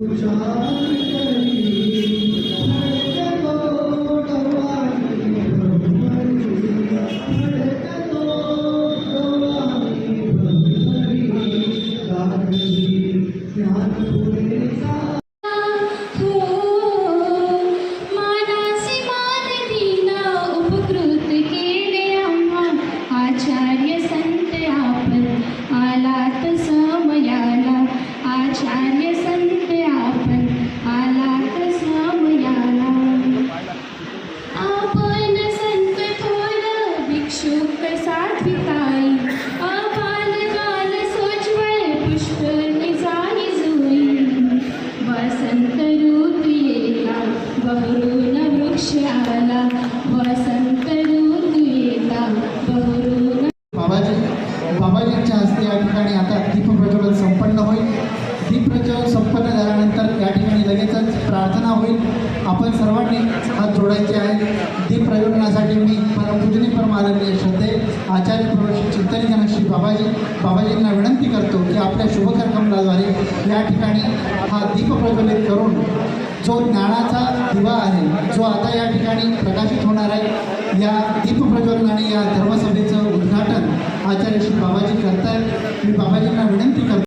हो बाबाजींच्या हस्ते या ठिकाणी आता दीपप्रज्वलन संपन्न होईल. दीपप्रज्वलन संपन्न झाल्यानंतर या ठिकाणी लगेचच प्रार्थना होईल. आपण सर्वांनी हात जोडायचे आहे दीप प्रज्वलनासाठी मी परमपूजनी परमाननीय श्रद्धे आचार्य प्रवेश चिंतन श्री बाबाजी बाबाजींना विनंती करतो की आपल्या शुभकर्कमलाद्वारे या ठिकाणी हा दीप प्रज्वलित करून जो ज्ञानाचा दिवा आहे जो आता या ठिकाणी प्रकाशित होणार आहे या दीप प्रज्वलनाने या धर्मसभेचं उद्घाटन आचार्य श्री बाबाजी करतायत. मी बाबाजींना